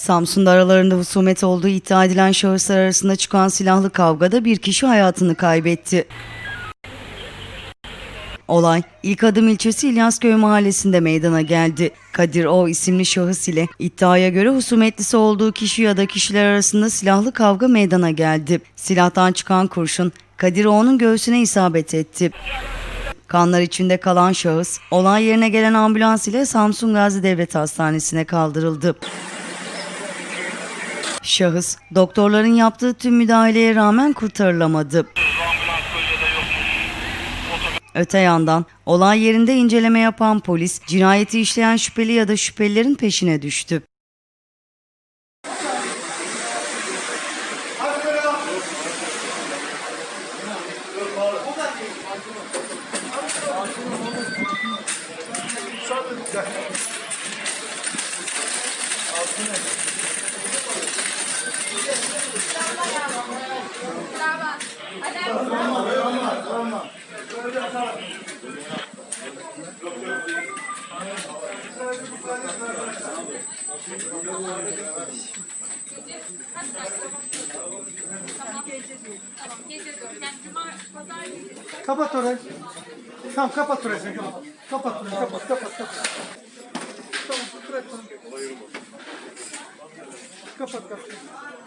Samsun'da aralarında husumet olduğu iddia edilen şahıslar arasında çıkan silahlı kavgada bir kişi hayatını kaybetti. Olay ilk adım ilçesi İlyasköy mahallesinde meydana geldi. Kadir O isimli şahıs ile iddiaya göre husumetlisi olduğu kişi ya da kişiler arasında silahlı kavga meydana geldi. Silahtan çıkan kurşun Kadir O'nun göğsüne isabet etti. Kanlar içinde kalan şahıs olay yerine gelen ambulans ile Samsun Gazi Devlet Hastanesi'ne kaldırıldı. Şahıs doktorların yaptığı tüm müdahaleye rağmen kurtarılamadı. Öte yandan olay yerinde inceleme yapan polis cinayeti işleyen şüpheli ya da şüphelilerin peşine düştü. Kapat orayı. Tamam kapat orayı kapat. Orayı kapat kapat kapat. Tamam bırak. Kapat kapat.